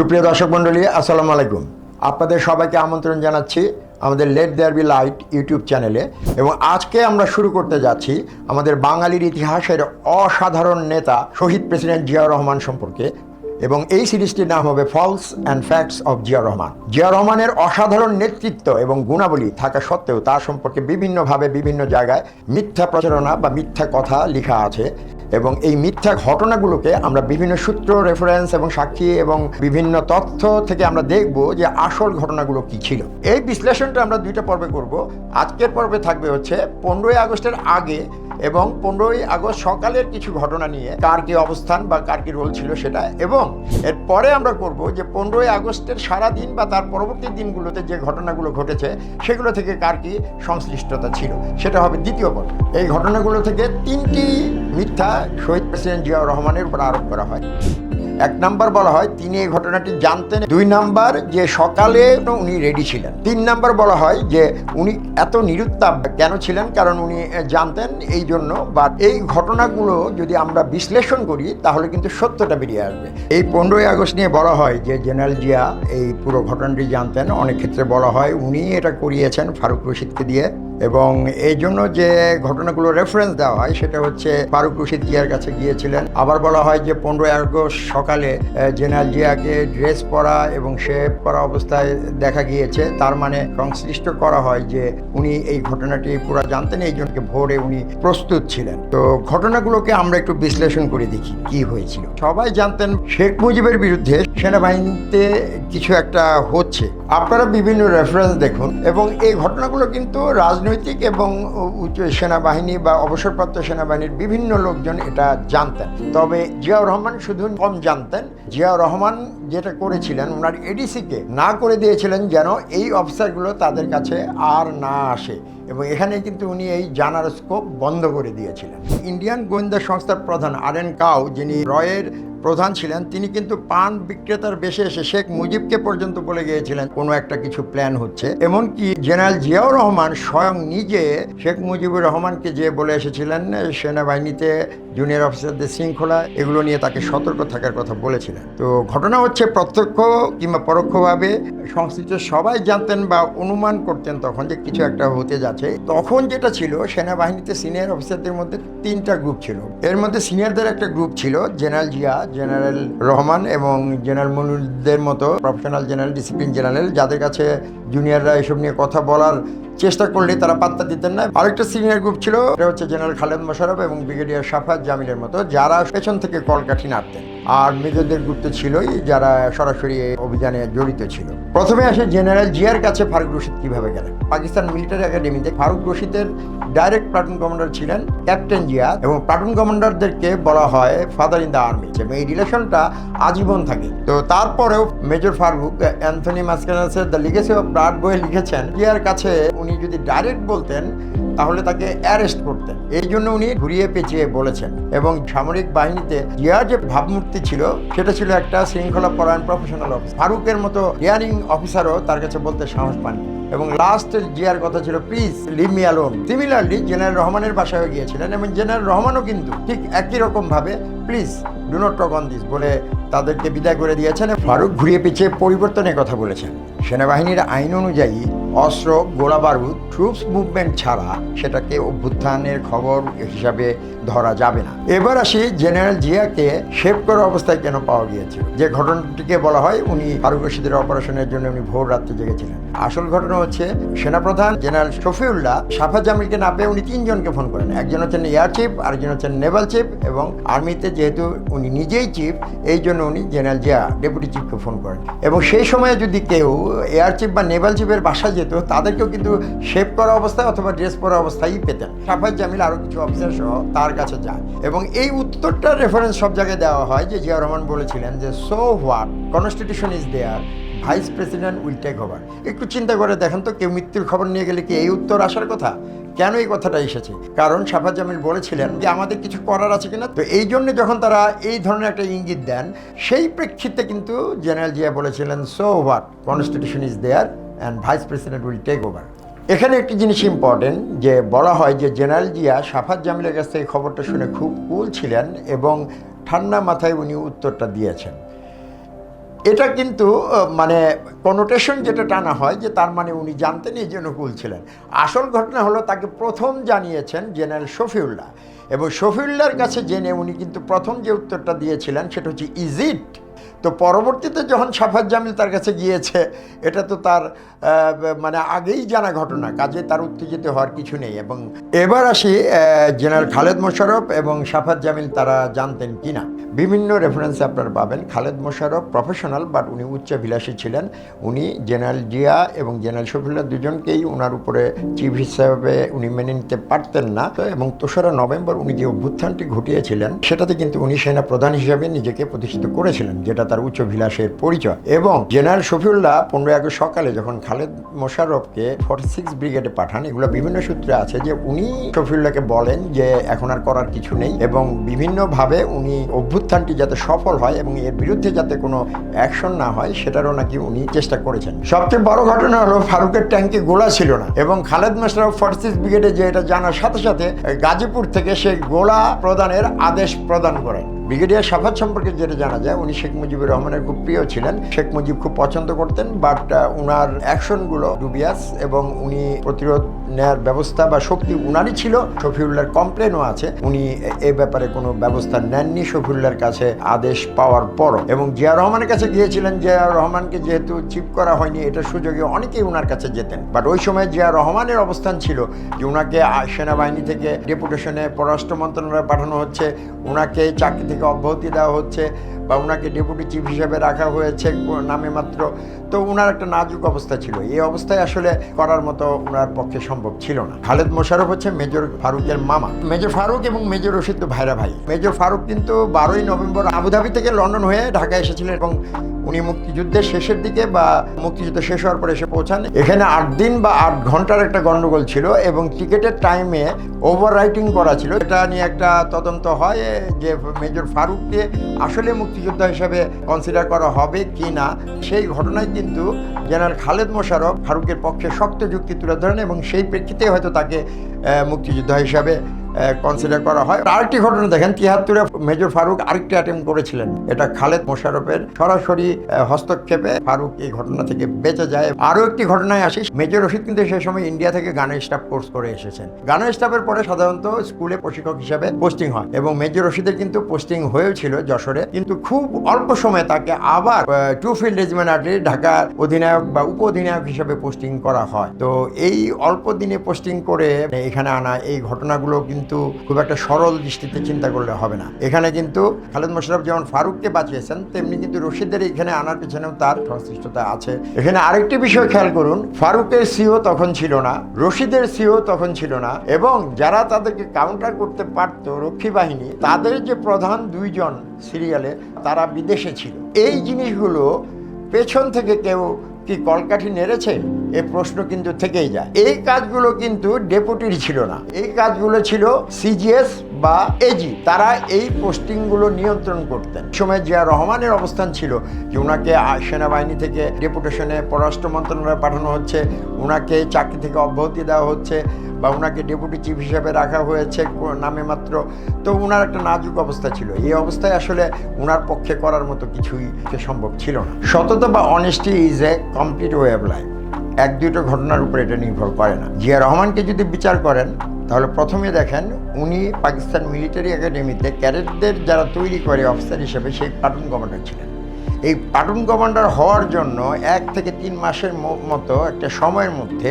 সুপ্রিয় দর্শক মণ্ডলী, আসসালামু আলাইকুম। আপনাদের সবাইকে আমন্ত্রণ জানাচ্ছি আমাদের let there be light YouTube চ্যানেলে এবং আজকে আমরা শুরু করতে যাচ্ছি আমাদের বাঙালির ইতিহাসের অসাধারণ নেতা শহীদ প্রেসিডেন্ট জিয়াউর রহমান সম্পর্কে এবং এই সিরিজটির নাম হবে falls and facts of Zia Rahman. Zia রহমানের অসাধারণ নেতৃত্ব এবং গুণাবলী থাকা সত্ত্বেও তার সম্পর্কে বিভিন্নভাবে বিভিন্ন জায়গায় মিথ্যা প্রচারণা বা মিথ্যা কথা লেখা আছে। এবং এই মিথ্যা ঘটনাগুলোকে আমরা বিভিন্ন সূত্র রেফারেন্স এবং সাক্ষী এবং বিভিন্ন তথ্য থেকে আমরা দেখব যে আসল ঘটনাগুলো কি ছিল। এই বিশ্লেষণটা আমরা দুইটা পর্বে করব। আজকের পর্বে থাকবে হচ্ছে পনেরোই আগস্টের আগে এবং পনেরোই আগস্ট সকালের কিছু ঘটনা নিয়ে কার কি অবস্থান বা কার কি রোল ছিল সেটা এবং এরপরে আমরা করব যে পনেরোই আগস্টের সারা দিন বা তার পরবর্তী দিনগুলোতে যে ঘটনাগুলো ঘটেছে সেগুলো থেকে কার কি সংশ্লিষ্টতা ছিল, সেটা হবে দ্বিতীয় পর্ব। এই ঘটনাগুলো থেকে তিনটি মিথ্যা শহীদ প্রেসিডেন্ট জিয়াউর রহমানের উপর আরোপ করা হয়। এক নাম্বার বলা হয়, তিনি এই ঘটনাটি জানতেন। দুই নাম্বার যে সকালে উনি রেডি ছিলেন। তিন নাম্বার বলা হয় যে উনি এত নিরুত্তাপ কেন ছিলেন? কারণ উনি জানতেন এই জন্য। বা এই ঘটনাগুলো যদি আমরা বিশ্লেষণ করি, তাহলে কিন্তু সত্যটা বেরিয়ে আসবে। এই পনেরোই আগস্ট নিয়ে বলা হয় যে জেনারেল জিয়া এই পুরো ঘটনাটি জানতেন। অনেক ক্ষেত্রে বলা হয় উনি এটা করিয়েছেন ফারুক রশিদকে দিয়ে। এবং এই জন্য যে ঘটনাগুলো রেফারেন্স দেওয়া হয়, সেটা হচ্ছে ফারুক রশিদ জিয়ার কাছে গিয়েছিলেন। আবার বলা হয় যে পনেরোই আগস্ট সকালে জেনারেল জিয়াকে ড্রেস পরা এবং শেভ করা অবস্থায় দেখা গিয়েছে। তার মানে সংশ্লিষ্ট করা হয় যে উনি এই ঘটনাটি পুরো জানতেন, এই জন্য ভোরে উনি প্রস্তুত ছিলেন। তো ঘটনাগুলোকে আমরা একটু বিশ্লেষণ করে দেখি, কি হয়েছিল। সবাই জানতেন শেখ মুজিবের বিরুদ্ধে সেনাবাহিনীতে কিছু একটা হচ্ছে। আপনারা বিভিন্ন রেফারেন্স দেখুন এবং এই ঘটনাগুলো কিন্তু রাজনৈতিক এবং উচ্চ সেনাবাহিনী বা অবসরপ্রাপ্ত সেনাবাহিনীর বিভিন্ন লোকজন এটা জানতেন। তবে জিয়াউর রহমান শুধু কম জানতেন। জিয়াউর রহমান যেটা করেছিলেন, ওনার এডিসিকে না করে দিয়েছিলেন যেন এই অফিসারগুলো তাদের কাছে আর না আসে এবং এখানে কিন্তু উনি এই জানার স্কোপ বন্ধ করে দিয়েছিলেন। ইন্ডিয়ান গোয়েন্দা সংস্থার প্রধান আর এন কাউ, যিনি রয়ের প্রধান ছিলেন, তিনি কিন্তু পান বিক্রেতার বেশে এসে শেখ মুজিবকে পর্যন্ত বলে গিয়েছিলেন, কোনো একটা কিছু প্ল্যান হচ্ছে। এমনকি জেনারেল জিয়াউর রহমান স্বয়ং নিজে শেখ মুজিবুর রহমানকে যে বলে এসেছিলেন, সেনাবাহিনীতে জুনিয়র অফিসারদের শৃঙ্খলা, এগুলো নিয়ে তাকে সতর্ক থাকার কথা বলেছিলেন। তো ঘটনা হচ্ছে প্রত্যক্ষ কিংবা পরোক্ষভাবে সংশ্লিষ্ট সবাই জানতেন বা অনুমান করতেন তখন যে কিছু একটা হতে যাচ্ছে। তখন যেটা ছিল, সেনাবাহিনীতে সিনিয়র অফিসারদের মধ্যে তিনটা গ্রুপ ছিল। এর মধ্যে সিনিয়রদের একটা গ্রুপ ছিল জেনারেল জিয়া জেনারেল রহমান এবং জেনারেল মনুরদের মতো প্রফেশনাল জেনারেল ডিসিপ্লিন জেনারেল যাদের কাছে জুনিয়ররা এসব নিয়ে কথা বলার চেষ্টা করলে তারা পাত্তা দিতেন না। আরেকটা সিনিয়র গ্রুপ ছিল, এটা হচ্ছে জেনারেল খালেদ মোশারফ এবং ব্রিগেডিয়ার সাফাত জামিলের মতো, যারা পেছন থেকে কলকাঠি নাড়তেন। আর মেজরদের গ্রুপ তো ছিলই, যারা সরাসরি অভিযানে জড়িত ছিল। প্রথমে আসে জেনারেল জিয়ার কাছে ফারুক রশিদ কীভাবে গেলেন? পাকিস্তান মিলিটারি একাডেমিতে ফারুক রশিদের ডাইরেক্ট প্লাটুন কমান্ডার ছিলেন ক্যাপ্টেন জিয়া এবং প্লাটুন কমান্ডারদেরকে বলা হয় ফাদার ইন দ্য আর্মি। এবং এই রিলেশনটা আজীবন থাকে। তো তারপরেও মেজর ফারুক, অ্যান্থনি মাস্কানাসের দ্য লিগেসি অফ ব্লাড বইয়ে লিখেছেন, জিয়ার কাছে উনি যদি ডাইরেক্ট বলতেন তাহলে তাকে অ্যারেস্ট করতেন। এই জন্য উনি ঘুরিয়ে পেঁচিয়ে বলেছেন। এবং সামরিক বাহিনীতে জিয়ার যে ভাবমূর্তি ছিল, সেটা ছিল একটা শৃঙ্খলা পরায়ণ প্রফেশনাল অফিস ফারুকের মতো ডিয়ারিং অফিসারও তার কাছে বলতে সাহস পাননি। এবং লাস্ট জিয়ার কথা ছিল please leave me alone similarly general রহমানের বাসায় গিয়েছিলেন এবং জেনারেল রহমানও কিন্তু ঠিক একই রকম ভাবে please do not talk on this বলে তাদেরকে বিদায় করে দিয়েছেন। ফারুক ঘুরিয়ে পিছিয়ে পরিবর্তনের কথা বলেছেন। সেনাবাহিনীর আইন অনুযায়ী অস্ত্র গোলা বারুদ ট্রুপস মুভমেন্ট ছাড়া সেটাকে অভ্যুত্থানের খবর হিসাবে ধরা যাবে না। এবার আসি জেনারেল জিয়াকে শেভ করা অবস্থায় কেন পাওয়া গিয়েছিল? যে ঘটনাটিকে বলা হয়, উনি ফারুক রশিদের অপারেশনের জন্য উনি ভোর রাত্রে জেগেছিলেন। আসল ঘটনা হচ্ছে, সেনাপ্রধান জেনারেল শফিউল্লাহ সাফা জামিলকে না পেয়ে উনি তিনজনকে ফোন করেন। একজন হচ্ছেন এয়ার চিফ আরেকজন হচ্ছেন নেভাল চিফ এবং আর্মিতে যেহেতু উনি নিজেই চিফ এই জন্য উনি জেনারেল জিয়া ডেপুটি চিফকে ফোন করেন। এবং সেই সময়ে যদি কেউ এয়ার চিফ বা নেভাল চিফের বাসায় যেত তাদেরকেও কিন্তু শেভ করা অবস্থায় অথবা ড্রেস পরা অবস্থায়ই পেতেন। সাফাজ জামিল আরও কিছু অফিসার সহ তার কাছে যায় এবং এই উত্তরটার রেফারেন্স সব জায়গায় দেওয়া হয় যে জিয়া রহমান বলেছিলেন যে so what constitution is there vice president will take over একটু চিন্তা করে দেখেন তো, কেউ মৃত্যুর খবর নিয়ে গেলে কি এই উত্তর আসার কথা? কেন এই কথাটা এসেছে? কারণ সাফাত জামিল বলেছিলেন যে, আমাদের কিছু করার আছে কিনা? তো এই জন্য যখন তারা এই ধরনের একটা ইঙ্গিত দেন, সেই প্রেক্ষিতে কিন্তু জেনারেল জিয়া বলেছিলেন so what constitution is there and vice president will take over এখানে একটি জিনিস ইম্পর্টেন্ট যে বলা হয় যে জেনারেল জিয়া সাফাত জামিলের কাছ থেকে খবরটা শুনে খুব কুল ছিলেন এবং ঠান্ডা মাথায় উনি উত্তরটা দিয়েছেন। এটা কিন্তু মানে কনোটেশন যেটা টানা হয় যে তার মানে উনি জানতেন এই জন্য কুল ছিলেন। আসল ঘটনা হলো তাকে প্রথম জানিয়েছেন জেনারেল শফিউল্লাহ। এবং শফিউল্লাহর কাছে জেনে উনি কিন্তু প্রথম যে উত্তরটা দিয়েছিলেন সেটা হচ্ছে ইজিট তো পরবর্তীতে যখন সাফাত জামিল তার কাছে গিয়েছে এটা তো তার মানে আগেই জানা ঘটনা, কাজে তার উত্তেজিত হওয়ার কিছু নেই। এবং এবার আসি জেনারেল খালেদ মোশারফ এবং সাফাত জামিল তারা জানতেন কিনা বিভিন্ন রেফারেন্সে আপনারা পাবেন। খালেদ মোশারফ প্রফেশনাল বাট উনি উচ্চাভিলাষী ছিলেন। উনি জেনারেল জিয়া এবং জেনারেল শফিউল্লাহ দুজনকেই ওনার উপরে চিফ হিসাবে উনি মেনে নিতে পারতেন না। এবং তেসরা নভেম্বর উনি যে অভ্যুত্থানটি ঘটিয়েছিলেন, সেটাতে কিন্তু উনি সেনা প্রধান হিসাবে নিজেকে প্রতিষ্ঠিত করেছিলেন, যেটা তার উচ্চভিলাষের পরিচয়। এবং জেনারেল শফিউল্লাহ পনেরোই আগস্ট সকালে যখন খালেদ মোশাররফকে ফর্টি সিক্স ব্রিগেডে পাঠান। এগুলো বিভিন্ন সূত্রে আছে যে উনি শফিউল্লাহকে বলেন যে এখন আর করার কিছু নেই এবং বিভিন্নভাবে উনি অভ্যুত্থানটি যাতে সফল হয় এবং এর বিরুদ্ধে যাতে কোনো অ্যাকশন না হয়, সেটারও নাকি উনি চেষ্টা করেছেন। সবচেয়ে বড় ঘটনা হলো ফারুকের ট্যাঙ্কে গোলা ছিল না এবং খালেদ মোশাররফ ফর্টি সিক্স ব্রিগেডে যে এটা জানার সাথে সাথে গাজীপুর থেকে সেই গোলা প্রদানের আদেশ প্রদান করেন। ব্রিগেডিয়ার সাফাত সম্পর্কে যেটা জানা যায়, উনি শেখ মুজিবুর রহমানের খুব প্রিয় ছিলেন। শেখ মুজিব খুব পছন্দ করতেন বাট উনার অ্যাকশনগুলো ডুবিয়াস এবং উনি প্রতিরোধ নেয়ার ব্যবস্থা বা শক্তি উনারই ছিল। শফিউল্লাহর কমপ্লেনও আছে। উনি এ- ব্যাপারে কোনো ব্যবস্থা নেননি শফিউল্লাহর কাছে আদেশ পাওয়ার পরও। এবং জিয়া রহমানের কাছে গিয়েছিলেন। জিয়া রহমানকে যেহেতু চিপ করা হয়নি এটার সুযোগে অনেকেই উনার কাছে যেতেন। বাট ওই সময় জিয়া রহমানের অবস্থান ছিল যে উনাকে সেনাবাহিনী থেকে ডেপুটেশনে পররাষ্ট্র মন্ত্রণালয়ে পাঠানো হচ্ছে। উনাকে চাকরি থেকে অব্যাহতি দেওয়া হচ্ছে। বা ওনাকে ডেপুটি চিফ হিসেবে রাখা হয়েছে নামে মাত্র তো ওনার একটা নাজুক অবস্থা ছিল। এই অবস্থায় আসলে করার মতো ওনার পক্ষে সম্ভব ছিল না। খালেদ মোশারফ হচ্ছে মেজর ফারুকের মামা। মেজর ফারুক এবং মেজর রশিদ ভাইরা ভাই। মেজর ফারুক কিন্তু বারোই নভেম্বর আবুধাবি থেকে লন্ডন হয়ে ঢাকায় এসেছিলেন এবং উনি মুক্তিযুদ্ধের শেষের দিকে বা মুক্তিযুদ্ধ শেষ হওয়ার পরে এসে পৌঁছান। এখানে আট দিন বা আট ঘণ্টার একটা গণ্ডগোল ছিল এবং টিকেটের টাইমে ওভার রাইটিং করা ছিল। এটা নিয়ে একটা তদন্ত হয় যে মেজর ফারুককে আসলে মুক্তিযোদ্ধা হিসেবে কনসিডার করা হবে কি না। সেই ঘটনায় কিন্তু জেনারেল খালেদ মোশারফ ফারুকের পক্ষে শক্ত যুক্তি তুলে ধরেন এবং সেই প্রেক্ষিতে হয়তো তাকে মুক্তিযোদ্ধা হিসাবে কনসিডার করা হয়। আরেকটি ঘটনা দেখেন তিয়াত্তরে মেজর ফারুক আরেকটি অ্যাটেম্প করেছিলেন। এটা খালেদ মোশারফের সরাসরি হস্তক্ষেপে ফারুক এই ঘটনা থেকে বেঁচে যায়। আরও একটি ঘটনায় আসি, মেজর রশিদ কিন্তু সেই সময় ইন্ডিয়া থেকে গানের স্টাফ কোর্স করে এসেছেন। গানের স্টাফের পরে সাধারণত স্কুলে প্রশিক্ষক হিসাবে পোস্টিং হয় এবং মেজর রশিদের কিন্তু পোস্টিং হয়েছিল যশোরে, কিন্তু খুব অল্প সময়ে তাকে আবার টু ফিল্ড রেজিমেন্ট আর্টিলারি ঢাকার অধিনায়ক বা উপ অধিনায়ক হিসাবে পোস্টিং করা হয়। তো এই অল্প দিনে পোস্টিং করে এখানে আনা এই ঘটনাগুলো কিন্তু খুব একটা সরল দৃষ্টিতে চিন্তা করলে হবে না। এখানে কিন্তু খালেদ মোশাররফ যেমন ফারুককে বাঁচিয়েছেন, তেমনি কিন্তু রশিদের এখানে আনার পিছনেও তার সংশ্লিষ্টতা আছে। এখানে আরেকটি বিষয় খেয়াল করুন, ফারুকের সিও তখন ছিল না, রশিদের সিও তখন ছিল না, এবং যারা তাদেরকে কাউন্টার করতে পারত রক্ষী বাহিনী, তাদের যে প্রধান দুইজন সিরিয়ালে তারা বিদেশে ছিল। এই জিনিসগুলো পেছন থেকে কেউ কি কলকাঠি নেড়েছে? এ প্রশ্ন কিন্তু থেকেই যায়। এই কাজগুলো কিন্তু ডেপুটির ছিল না। এই কাজগুলো ছিল সিজিএস বা এজি তারা এই পোস্টিংগুলো নিয়ন্ত্রণ করতেন। সময় জিয়া রহমানের অবস্থান ছিল যে ওনাকে সেনাবাহিনী থেকে ডেপুটেশনে পররাষ্ট্র মন্ত্রণালয়ে পাঠানো হচ্ছে ওনাকে চাকরি থেকে অব্যাহতি দেওয়া হচ্ছে বা ওনাকে ডেপুটি চিফ হিসাবে রাখা হয়েছে নামে মাত্র। তো ওনার একটা নাজুক অবস্থা ছিল। এই অবস্থায় আসলে ওনার পক্ষে করার মতো কিছুই সম্ভব ছিল না। সততা বা honesty is a complete way of life এক দুটো ঘটনার উপরে এটা নির্ভর করে না। জিয়া রহমানকে যদি বিচার করেন, তাহলে প্রথমে দেখেন উনি পাকিস্তান মিলিটারি একাডেমিতে ক্যাডেটদের যারা তৈরি করে অফিসার হিসেবে, সেই প্লাটুন কমান্ডার ছিলেন। এই প্লাটুন কমান্ডার হওয়ার জন্য এক থেকে তিন মাসের মতো একটা সময়ের মধ্যে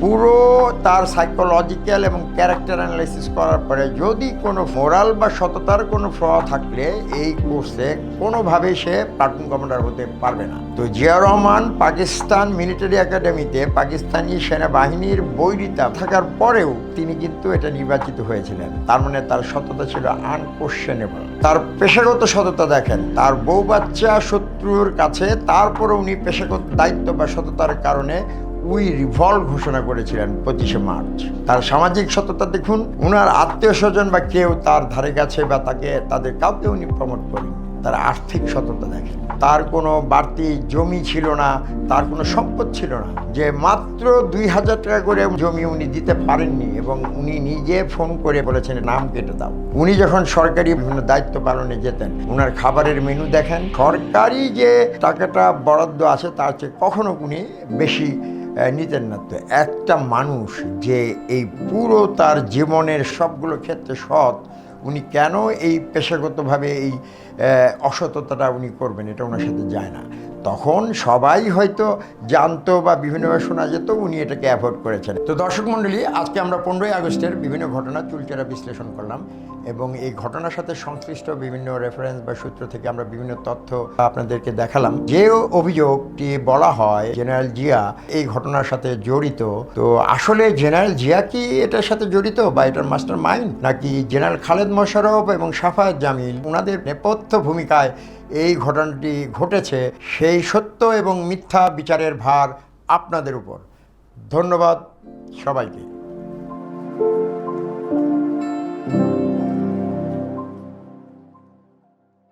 পুরো তার সাইকোলজিক্যাল এবং ক্যারেক্টার অ্যানালাইসিস করার পরে যদি কোনো মোরাল বা সততার কোনো ফ্ল থাকলে এই কোর্সে কোনোভাবেই সে প্লাটুন কমান্ডার হতে পারবে না। তো জিয়া রহমান পাকিস্তান মিলিটারি একাডেমিতে পাকিস্তানি সেনাবাহিনীর বৈরিতা থাকার পরেও তিনি কিন্তু এটা নির্বাচিত হয়েছিলেন। তার মানে তার সততা ছিল আনকোশ্চেনেবল তার পেশাগত সততা দেখেন। তার বউ বাচ্চা শত্রুর কাছে তারপরে উনি পেশাগত দায়িত্ব বা সততার কারণে উই রিভলভ ঘোষণা করেছিলেন পঁচিশে মার্চ। তার সামাজিক সততা দেখুন, উনার আত্মীয় স্বজন বা কেউ তার ধারে কাছে বা তাকে, তাদের কাউকে উনি প্রমোট করেন তার আর্থিক সততা দেখেন। তার কোনো বাড়তি জমি ছিল না, তার কোনো সম্পদ ছিল না। যে মাত্র দুই হাজার টাকা করে জমি উনি দিতে পারেননি এবং উনি নিজে ফোন করে বলেছেন, নাম কেটে দাও। উনি যখন সরকারি বিভিন্ন দায়িত্ব পালনে যেতেন ওনার খাবারের মেনু দেখেন। সরকারি যে টাকাটা বরাদ্দ আছে, তার চেয়ে কখনো উনি বেশি নিতেন না। তো একটা মানুষ যে এই পুরো তার জীবনের সবগুলো ক্ষেত্রে সৎ উনি কেন এই পেশাগতভাবে এই অসততাটা উনি করবেন এটা ওনার সাথে যায় না। তখন সবাই হয়তো জানতো বা বিভিন্নভাবে শোনা যেত, উনি এটাকে অ্যাভয়েড করেছেন। তো দর্শক মণ্ডলী, আজকে আমরা পনেরোই আগস্টের বিভিন্ন ঘটনা চুলচেরা বিশ্লেষণ করলাম এবং এই ঘটনার সাথে সংশ্লিষ্ট বিভিন্ন রেফারেন্স বা সূত্র থেকে আমরা বিভিন্ন তথ্য আপনাদেরকে দেখালাম। যে অভিযোগটি বলা হয়, জেনারেল জিয়া এই ঘটনার সাথে জড়িত, তো আসলে জেনারেল জিয়া কি এটার সাথে জড়িত বা এটার মাস্টার মাইন্ড নাকি জেনারেল খালেদ মোশারফ এবং সাফায়াত জামিল ওনাদের নেপথ্য ভূমিকায় এই ঘটনাটি ঘটেছে সেই সত্য এবং মিথ্যা বিচারের ভার আপনাদের উপর। ধন্যবাদ সবাইকে।